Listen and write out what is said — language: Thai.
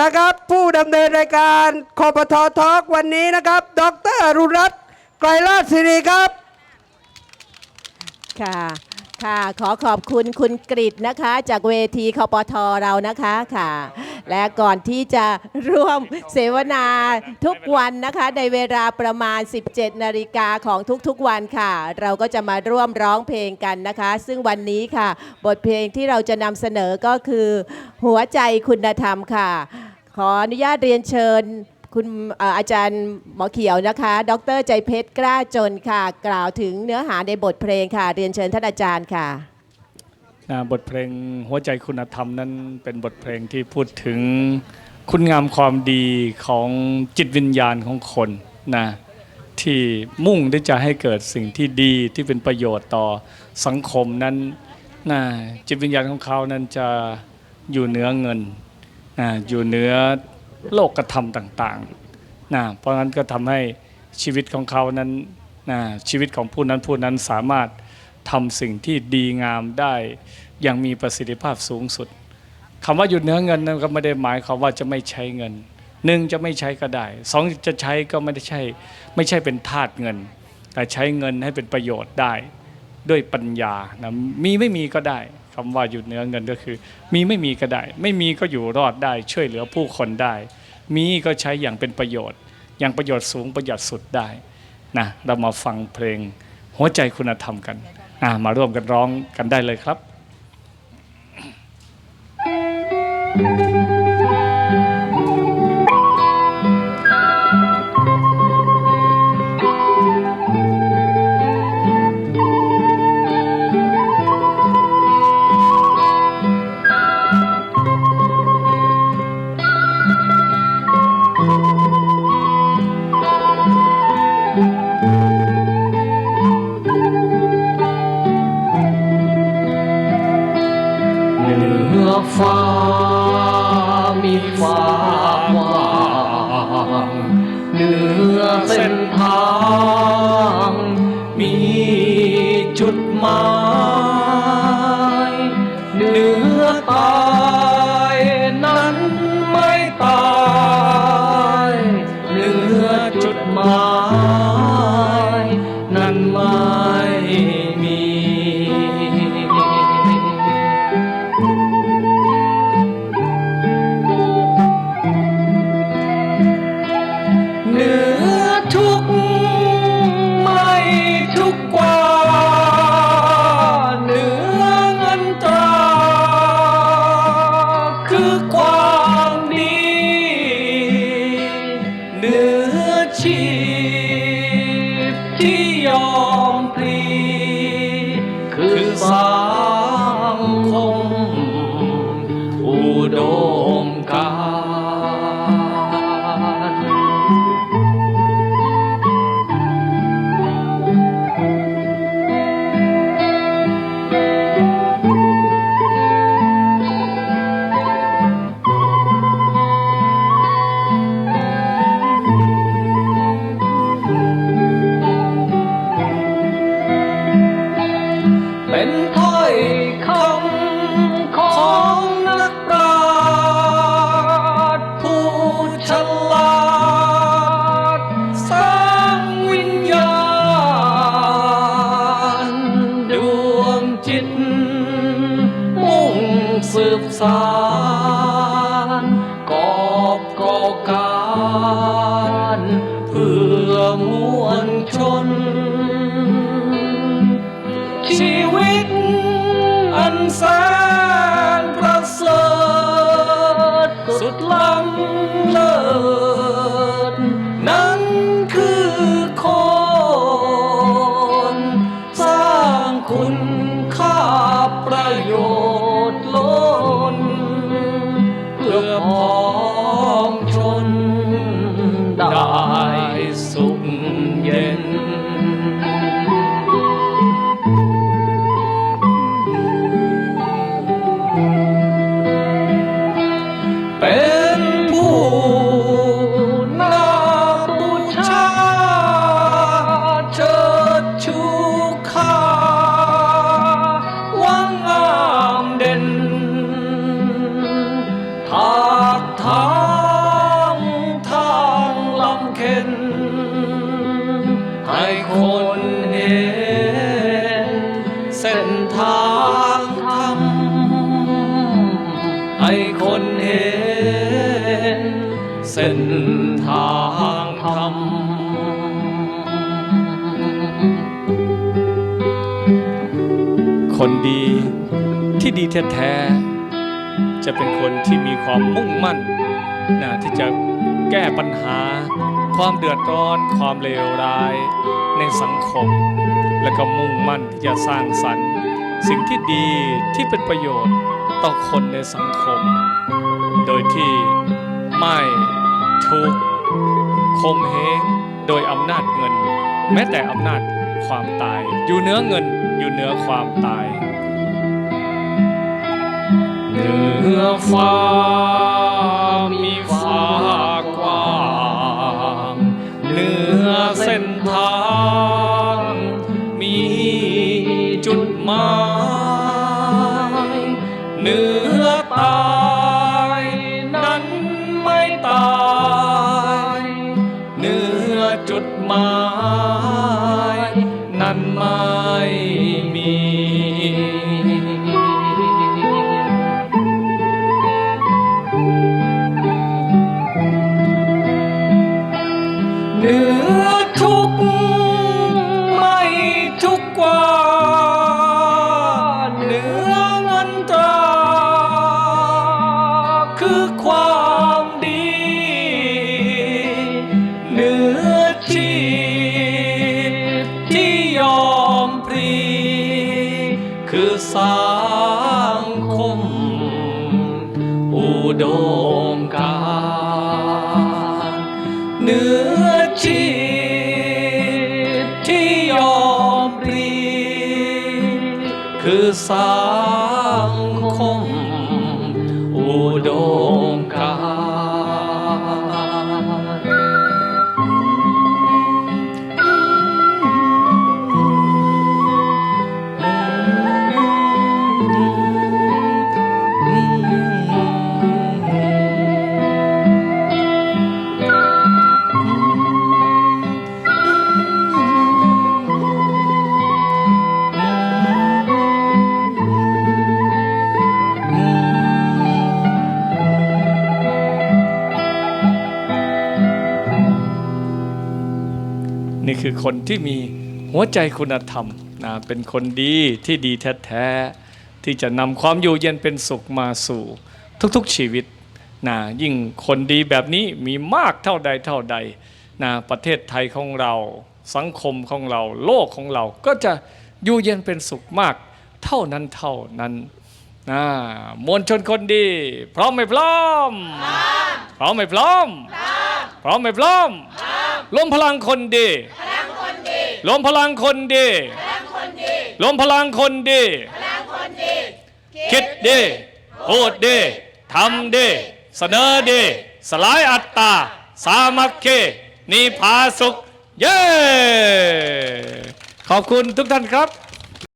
นะครับ ผู้ดำเนินรายการคอปททอกวันนี้นะครับ ดรอรุรัตน์ไกรราชศิริครับ ค่ะ ค่ะ ขอขอบคุณคุณกริตนะคะ จากเวทีคอปทอเรานะคะค่ะ และก่อนที่จะร่วมเสวนาทุกวันนะคะ ในเวลาประมาณ 17 นาฬิกาของทุกๆวันค่ะ เราก็จะมาร่วมร้องเพลงกันนะคะ ซึ่งวันนี้ค่ะ บทเพลงที่เราจะนำเสนอก็คือ หัวใจคุณธรรมค่ะ ขออนุญาตเรียนเชิญคุณอาจารย์หมอเขียวนะคะ ดรใจเพชรกล้าจนค่ะ กล่าวถึงเนื้อหาในบทเพลงค่ะ เรียนเชิญท่านอาจารย์ค่ะ บทเพลงหัวใจคุณธรรมนั้นเป็นบทเพลงที่พูดถึงคุณงามความดีของจิตวิญญาณของคนนะที่มุ่งที่จะให้เกิดสิ่งที่ดีที่เป็นประโยชน์ต่อสังคมนั้นนะจิตวิญญาณของเขานั้นจะอยู่เหนือเงิน อยู่เหนือโลกธรรมต่างๆนะเพราะฉะนั้นก็ทำให้ชีวิตของเขานั้นนะชีวิตของผู้นั้นผู้นั้นสามารถทำสิ่งที่ดีงามได้อย่างมีประสิทธิภาพสูงสุดคำว่าหยุดเนื้อเงินนั้นก็ไม่ได้หมายความว่าจะไม่ใช้เงินหนึ่งจะไม่ใช้ก็ได้สองจะใช้ก็ไม่ได้ใช่ไม่ใช่เป็นทาสเงิน แต่ใช้เงินให้เป็นประโยชน์ได้ ด้วยปัญญานะมีไม่มีก็ได้คำว่าหยุดเนื้อเงินก็คือ มีไม่มีก็ได้ ไม่มีก็อยู่รอดได้ช่วยเหลือผู้คนได้ มีก็ใช้อย่างเป็นประโยชน์ อย่างประโยชน์สูงประหยัดสุดได้นะเรามาฟังเพลงหัวใจคุณธรรมกันอะมาร่วมกันร้องกันได้เลยครับเห ฟ้ามีฟ้าว่างเหนือเส้นทาง มีจุดหมายเหนือตา สารกอบก่อการเพื่อ เส้นทางธรรมให้คนเห็น เส้นทางธรรมคนดีที่ดีแท้ๆจะเป็นคนที่มีความมุ่งมั่นนะที่จะแก้ปัญหา ความเดือดร้อน ความเลวร้ายในสังคม และก็มุ่งมั่นที่จะสร้างสรรค์ สิ่งที่ดีที่เป็นประโยชน์ต่อคนในสังคม โดยที่ไม่ถูกคมเหงโดยอำนาจเงิน แม้แต่อำนาจความตาย อยู่เหนือเงินอยู่เหนือความตาย เหนือฟ้า สังคม อุดมการเนื้อชีที่ยอมปลีคือสา คือคนที่มีหัวใจคุณธรรมนะเป็นคนดีที่ดีแท้ๆที่จะนำความอยู่เย็นเป็นสุขมาสู่ทุกๆชีวิตนะยิ่งคนดีแบบนี้มีมากเท่าใดเท่าใดนะประเทศไทยของเรา สังคมของเรา โลกของเราก็จะอยู่เย็นเป็นสุขมาก เท่านั้นเท่านั้นนะมวลชนคนดี พร้อมไม่พร้อม พร้อมไม่พร้อม พร้อมไม่พร้อมรวมพลังคนดี รวมพลังคนดีรวมพลังคนดี คิดดีพูดดีทำดี เสนอดี สลายอัตตา สามัคคีนิพาสุข เย้ ขอบคุณทุกท่านครับ